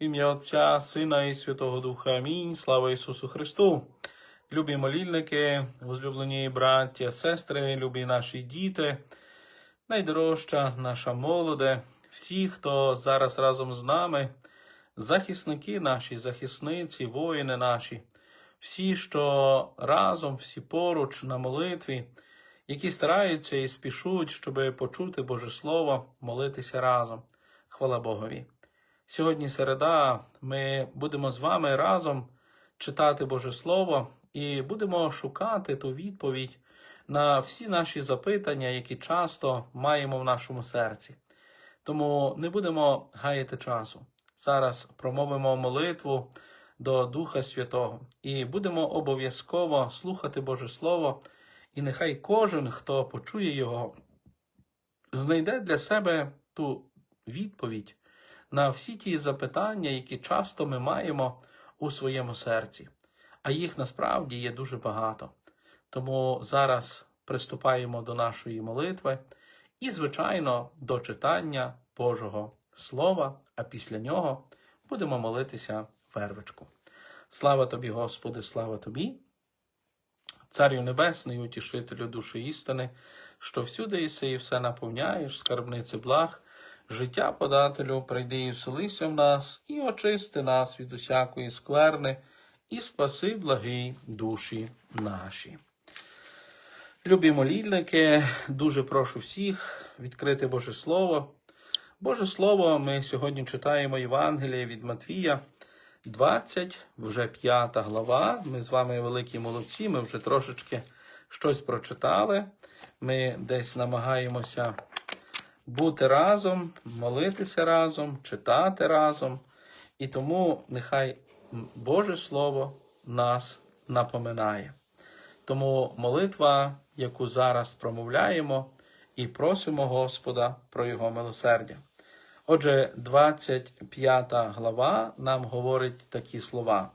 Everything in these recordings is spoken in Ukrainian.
Ім'я Отця, Сина і Святого Духа. Амінь. Слава Ісусу Христу. Любі молільники, возлюблені браття, сестри, любі наші діти, найдорожча наша молоде, всі, хто зараз разом з нами, захисники наші, захисниці, воїни наші, всі, що разом, всі поруч на молитві, які стараються і спішуть, щоб почути Боже Слово, молитися разом. Хвала Богові. Сьогодні середа, ми будемо з вами разом читати Боже Слово і будемо шукати ту відповідь на всі наші запитання, які часто маємо в нашому серці. Тому не будемо гаяти часу. Зараз промовимо молитву до Духа Святого і будемо обов'язково слухати Боже Слово, і нехай кожен, хто почує його, знайде для себе ту відповідь на всі ті запитання, які часто ми маємо у своєму серці. А їх насправді є дуже багато. Тому зараз приступаємо до нашої молитви і, звичайно, до читання Божого Слова, а після нього будемо молитися вервичку. Слава тобі, Господи, слава тобі, Царю Небесний, утішителю душі істини, що всюди єси і все наповняєш, скарбниці благ, життя подателю, прийди і вселися в нас, і очисти нас від усякої скверни, і спаси благі душі наші. Любі молільники, дуже прошу всіх відкрити Боже Слово. Боже Слово, ми сьогодні читаємо Євангеліє від Матвія, 20, вже 5 глава. Ми з вами великі молодці, ми вже трошечки щось прочитали. Ми десь намагаємося бути разом, молитися разом, читати разом. І тому нехай Боже Слово нас напоминає. Тому молитва, яку зараз промовляємо, і просимо Господа про Його милосердя. Отже, 25 глава нам говорить такі слова.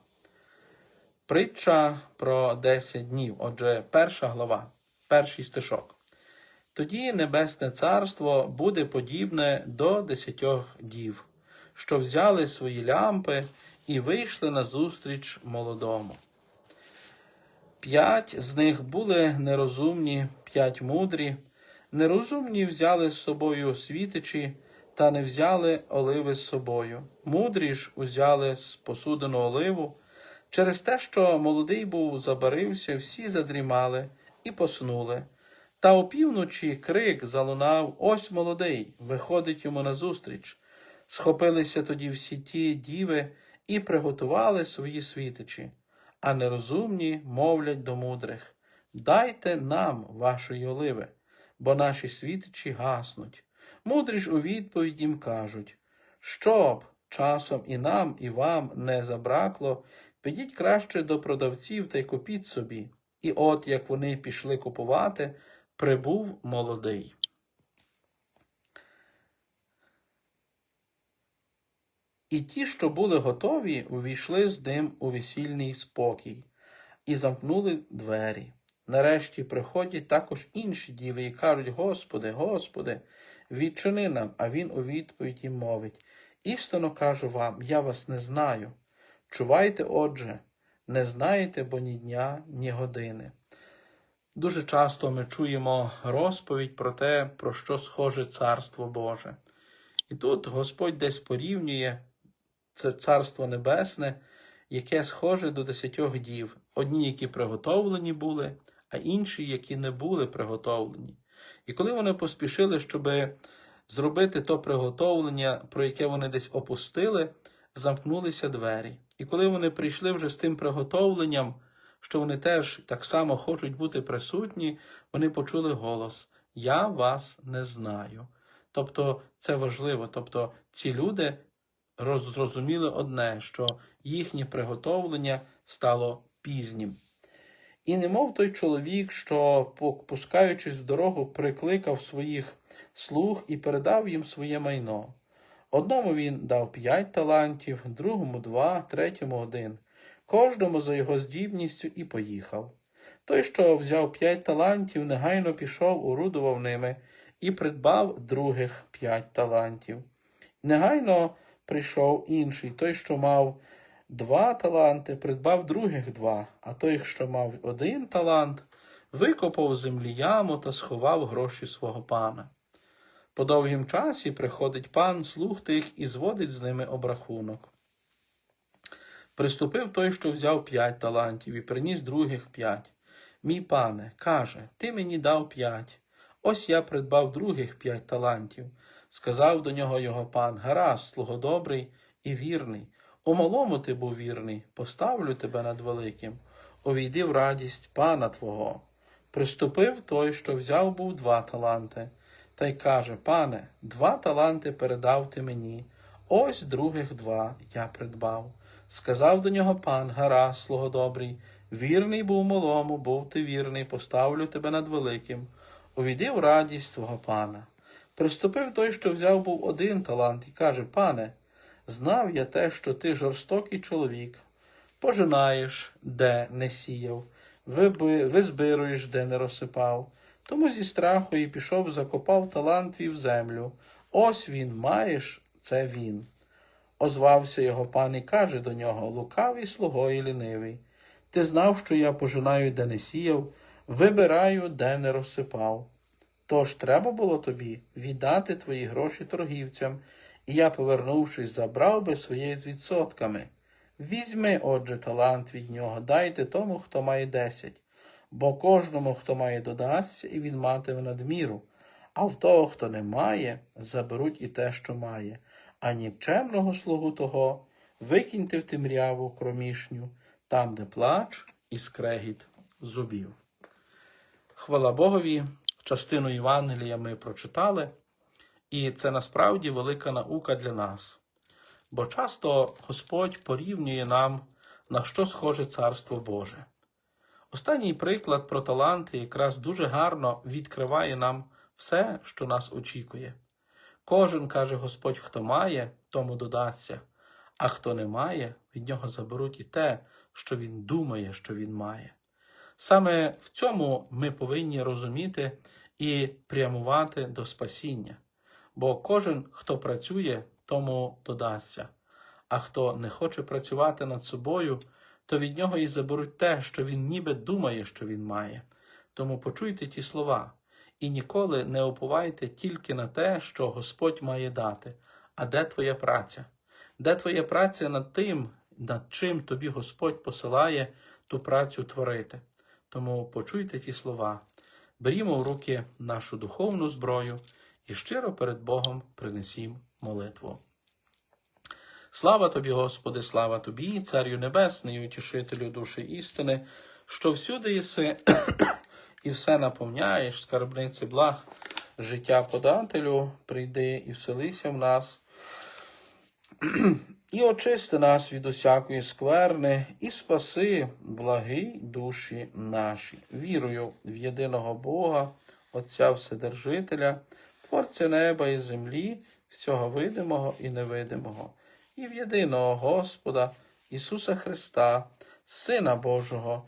Притча про 10 днів. Отже, перша глава, перший стишок. Тоді Небесне Царство буде подібне до десятьох дів, що взяли свої лямпи і вийшли на зустріч молодому. П'ять з них були нерозумні, п'ять мудрі. Нерозумні взяли з собою світичі, та не взяли оливи з собою. Мудрі ж узяли з посудину оливу. Через те, що молодий був забарився, всі задрімали і поснули. Та опівночі крик залунав Ось молодий, виходить йому назустріч. Схопилися тоді всі ті діви і приготували свої світичі, а нерозумні мовлять до мудрих Дайте нам вашої оливи, бо наші світичі гаснуть. Мудрі ж у відповідь їм кажуть Щоб часом і нам, і вам не забракло, підіть краще до продавців та й купіть собі. І от як вони пішли купувати, прибув молодий. І ті, що були готові, увійшли з ним у весільний спокій і замкнули двері. Нарешті приходять також інші діви і кажуть: Господи, Господи, відчини нам, а він у відповідь їм мовить: Істинно кажу вам, я вас не знаю. Чувайте, отже, не знаєте, бо ні дня, ні години. Дуже часто ми чуємо розповідь про те, про що схоже Царство Боже. І тут Господь десь порівнює це Царство Небесне, яке схоже до десятьох дів, одні, які приготовлені були, а інші, які не були приготовлені. І коли вони поспішили, щоб зробити то приготовлення, про яке вони десь опустили, замкнулися двері. І коли вони прийшли вже з тим приготовленням, що вони теж так само хочуть бути присутні, вони почули голос: Я вас не знаю. Тобто це важливо. Тобто ці люди роз- зрозуміли одне, що їхнє приготовлення стало пізнім. І немов той чоловік, що, пускаючись в дорогу, прикликав своїх слуг і передав їм своє майно. Одному він дав п'ять талантів, другому два, третьому один, кожному за його здібністю і поїхав. Той, що взяв п'ять талантів, негайно пішов, орудував ними і придбав других п'ять талантів. Негайно прийшов інший, той, що мав два таланти, придбав других два, а той, що мав один талант, викопав землі яму та сховав гроші свого пана. По довгім часі приходить пан слуг тих і зводить з ними обрахунок. Приступив той, що взяв п'ять талантів, і приніс других п'ять. Мій пане, каже, ти мені дав п'ять. Ось я придбав других п'ять талантів. Сказав до нього його пан, гаразд, слуго добрий і вірний. У малому ти був вірний, поставлю тебе над великим. Увійди в радість пана твого. Приступив той, що взяв був два таланти, та й каже: Пане, два таланти передав ти мені, ось других два я придбав. Сказав до нього пан, гаразд, слуго добрий, вірний був малому, був ти вірний, поставлю тебе над великим. Увійди в радість свого пана. Приступив той, що взяв був один талант, і каже: Пане, знав я те, що ти жорстокий чоловік, пожинаєш, де не сіяв, визбируєш, де не розсипав. Тому зі страху і пішов, закопав талант твій в землю. Ось він, маєш, це він. Озвався його пан і каже до нього, лукавий слуго і лінивий. Ти знав, що я пожинаю, де не сіяв, вибираю, де не розсипав. Тож треба було тобі віддати твої гроші торгівцям, і я, повернувшись, забрав би своє з відсотками. Візьми, отже, талант від нього, дайте тому, хто має десять, бо кожному, хто має, додасться, і він матиме надміру, а в того, хто не має, заберуть і те, що має, а нікчемного слугу того викиньте в темряву кромішню, там, де плач і скрегіт зубів. Хвала Богові, частину Євангелія ми прочитали, і це насправді велика наука для нас. Бо часто Господь порівнює нам, на що схоже Царство Боже. Останній приклад про таланти якраз дуже гарно відкриває нам все, що нас очікує. Кожен, каже Господь, хто має, тому додасться, а хто не має, від нього заберуть і те, що він думає, що він має. Саме в цьому ми повинні розуміти і прямувати до спасіння, бо кожен, хто працює, тому додасться, а хто не хоче працювати над собою, то від нього і заберуть те, що він ніби думає, що він має. Тому почуйте ті слова і ніколи не уповайте тільки на те, що Господь має дати, а де твоя праця? Де твоя праця над тим, над чим тобі Господь посилає ту працю творити? Тому почуйте ті слова, берімо в руки нашу духовну зброю і щиро перед Богом принесім молитву. Слава тобі, Господи, слава тобі, Царю Небесний, утішителю душі істини, що всюди єси і все наповняєш, скарбниці благ, життя подателю, прийди і вселися в нас. І очисти нас від усякої скверни, і спаси, благий душі наші. Вірую в єдиного Бога, Отця Вседержителя, Творця неба і землі, всього видимого і невидимого, і в єдиного Господа Ісуса Христа, Сина Божого,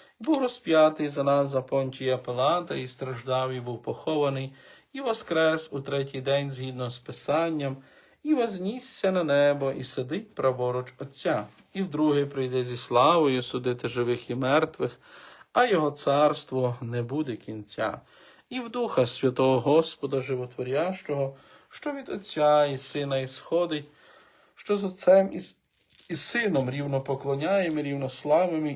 був розп'ятий за нас за понтія Пилата, і страждав, і був похований, і воскрес у третій день згідно з Писанням, і вознісся на небо, і сидить праворуч Отця, і вдруге прийде зі славою судити живих і мертвих, а його царство не буде кінця. І в Духа Святого Господа Животворящого, що від Отця і Сина ісходить, що з Отцем і, і Сином рівно поклоняємо, і рівно славимо,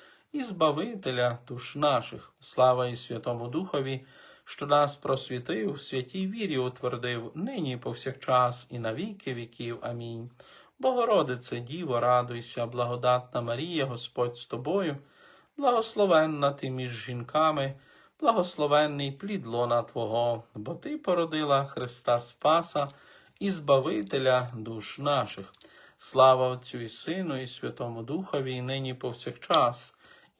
і Збавителя душ наших. Слава і Святому Духові, що нас просвітив, святій вірі утвердив, нині повсякчас, і на віки віків. Амінь. Богородице, Діво, радуйся, благодатна Марія, Господь з тобою, благословенна ти між жінками, благословенний плід лона Твого, бо Ти породила Христа Спаса і Збавителя душ наших. Слава Отцю і Сину, і Святому Духові, і нині повсякчас,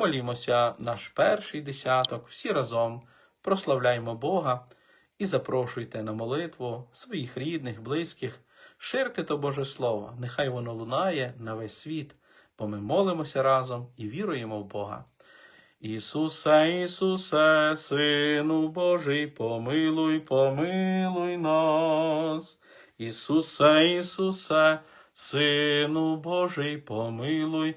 Молімося наш перший десяток, всі разом прославляймо Бога і запрошуйте на молитву своїх рідних, близьких, ширте то Боже Слово, нехай воно лунає на весь світ, бо ми молимося разом і віруємо в Бога. Ісусе, Ісусе, Сину Божий, помилуй, помилуй нас. Ісусе, Ісусе, Сину Божий, помилуй,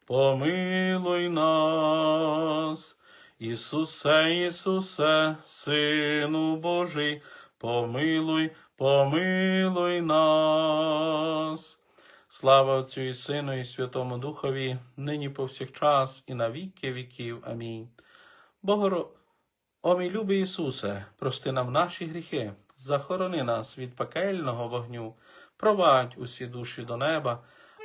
помилуй нас. Ісусе, Ісусе, Сину Божий, помилуй, помилуй нас. Слава Отцю і Сину, і Святому Духові, нині повсякчас, і на віки віків. Амінь. Богоро, о мій любий Ісусе, прости нам наші гріхи, захорони нас від пекельного вогню, провадь усі душі до неба,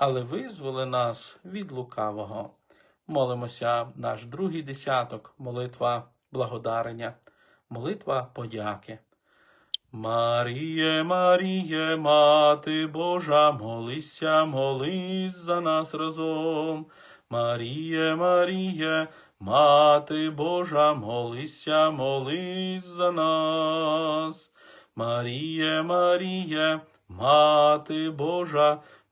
але визволи нас від лукавого. Молимося наш другий десяток, молитва благодарення, молитва подяки. Маріє, Маріє, Мати Божа, молися, молись за нас разом. Маріє, Маріє, Мати Божа, молися, молись за нас. Маріє, Маріє, Мати Божа,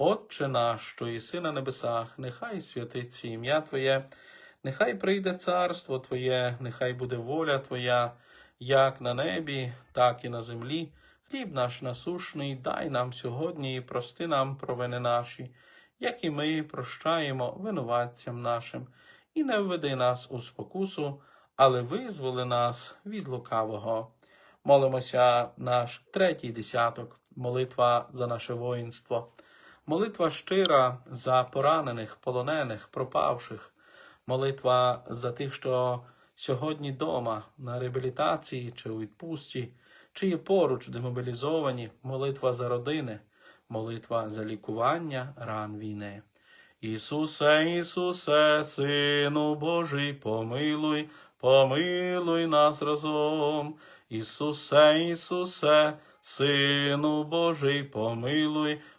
Отче наш, що єси на небесах, нехай святиться ім'я Твоє, нехай прийде царство Твоє, нехай буде воля Твоя, як на небі, так і на землі. Хліб наш насушний, дай нам сьогодні і прости нам провини наші, як і ми прощаємо винуватцям нашим, і не введи нас у спокусу, але визволи нас від лукавого. Молимося наш третій десяток, молитва за наше воїнство. Молитва щира за поранених, полонених, пропавших, молитва за тих, що сьогодні дома на реабілітації чи у відпустці, чи є поруч демобілізовані, молитва за родини, молитва за лікування ран війни. Ісусе, Ісусе, Сину Божий, помилуй, помилуй нас разом. Ісусе, Ісусе, Сину Божий, помилуй,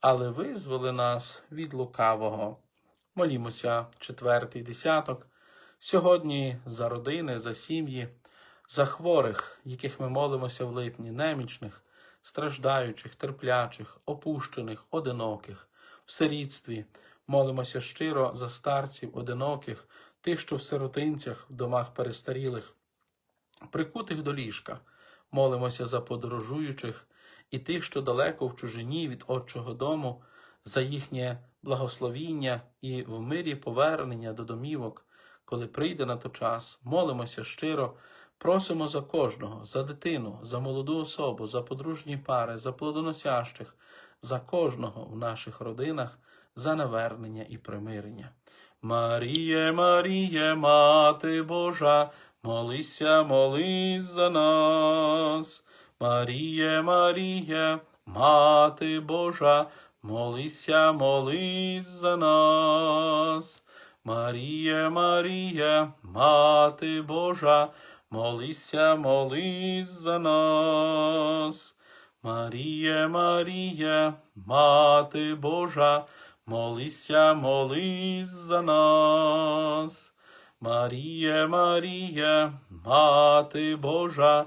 але визволи нас від лукавого. Молімося, четвертий десяток. Сьогодні за родини, за сім'ї, за хворих, яких ми молимося в липні, немічних, страждаючих, терплячих, опущених, одиноких, в сирітстві. Молимося щиро за старців, одиноких, тих, що в сиротинцях, в домах перестарілих, прикутих до ліжка. Молимося за подорожуючих і тих, що далеко в чужині від Отчого дому, за їхнє благословіння і в мирі повернення до домівок коли прийде на то час, молимося щиро, просимо за кожного, за дитину, за молоду особу, за подружні пари, за плодоносящих, за кожного в наших родинах, за навернення і примирення. Маріє, Маріє, Мати Божа, молися, молись за нас. Маріє, Маріє, Мати Божа, молися, молись за нас. Маріє, Марія, Мати Божа, молися, молись за нас. Маріє, Марія, Мати Божа, молися, молись за нас. Маріє, Маріє, Мати Божа,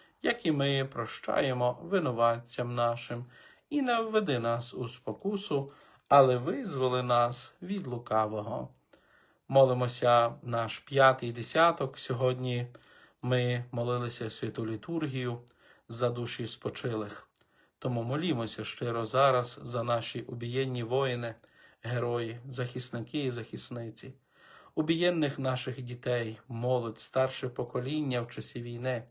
як і ми прощаємо винуватцям нашим, і не введи нас у спокусу, але визволи нас від лукавого. Молимося наш п'ятий десяток. Сьогодні ми молилися святу літургію за душі спочилих. Тому молімося щиро зараз за наші убієнні воїни, герої, захисники і захисниці, убієнних наших дітей, молодь, старше покоління в часі війни.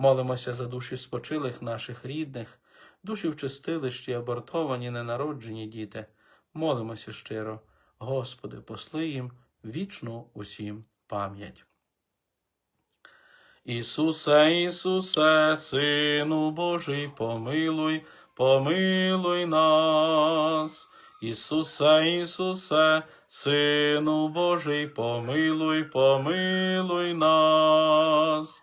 Молимося за душі спочилих наших рідних, душі в чистилищі, абортовані, ненароджені діти. Молимося щиро, Господи, посли їм вічну усім пам'ять. Ісусе, Ісусе, Сину Божий, помилуй, помилуй нас. Ісусе, Ісусе, Сину Божий, помилуй, помилуй нас.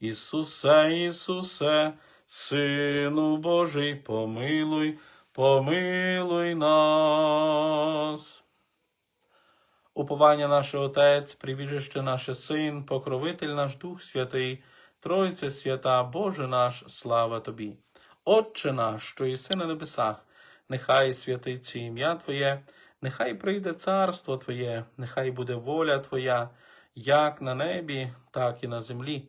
Ісусе, Ісусе, Сину Божий, помилуй, помилуй нас. Уповання наше Отець, прибіжище наше Син, покровитель наш Дух Святий, Тройця свята, Боже наш, слава Тобі. Отче наш, що єси на небесах, нехай святиться ім'я Твоє, нехай прийде царство Твоє, нехай буде воля Твоя, як на небі, так і на землі.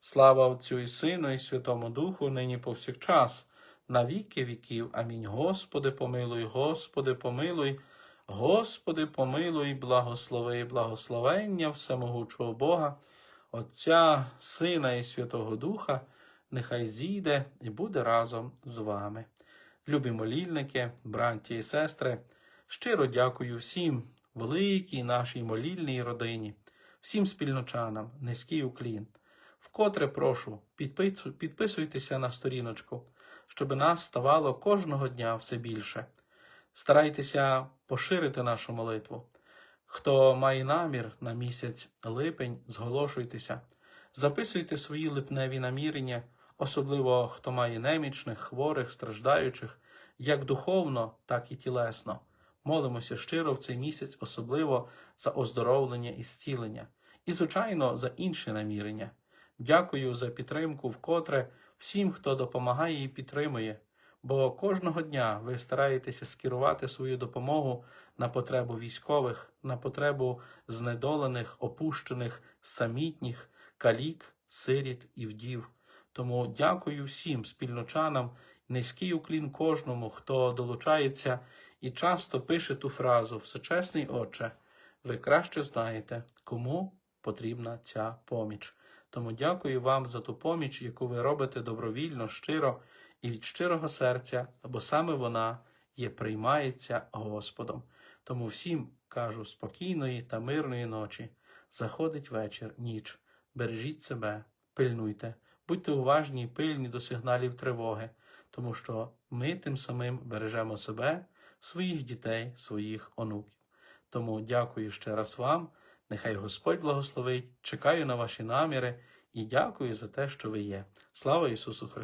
Слава Отцю і Сину, і Святому Духу, нині повсякчас, на віки віків. Амінь. Господи, помилуй, Господи, помилуй, Господи, помилуй, благослови, благословення всемогучого Бога, Отця, Сина і Святого Духа, нехай зійде і буде разом з вами. Любі молільники, браті і сестри, щиро дякую всім великій нашій молільній родині, всім спільночанам, низький уклін. Вкотре прошу, підписуйтеся на сторіночку, щоб нас ставало кожного дня все більше. Старайтеся поширити нашу молитву. Хто має намір на місяць липень, зголошуйтеся, записуйте свої липневі намірення, особливо хто має немічних, хворих, страждаючих, як духовно, так і тілесно. Молимося щиро в цей місяць, особливо за оздоровлення і зцілення, і, звичайно, за інші намірення. Дякую за підтримку вкотре всім, хто допомагає і підтримує, бо кожного дня ви стараєтеся скерувати свою допомогу на потребу військових, на потребу знедолених, опущених, самітніх, калік, сиріт і вдів. Тому дякую всім спільночанам, низький уклін кожному, хто долучається і часто пише ту фразу Всечесний Отче, ви краще знаєте, кому потрібна ця поміч. Тому дякую вам за ту поміч, яку ви робите добровільно, щиро і від щирого серця, бо саме вона є приймається Господом. Тому всім кажу спокійної та мирної ночі. Заходить вечір, ніч. Бережіть себе, пильнуйте, будьте уважні і пильні до сигналів тривоги, тому що ми тим самим бережемо себе, своїх дітей, своїх онуків. Тому дякую ще раз вам. Нехай Господь благословить, чекаю на ваші наміри і дякую за те, що ви є. Слава Ісусу Христу!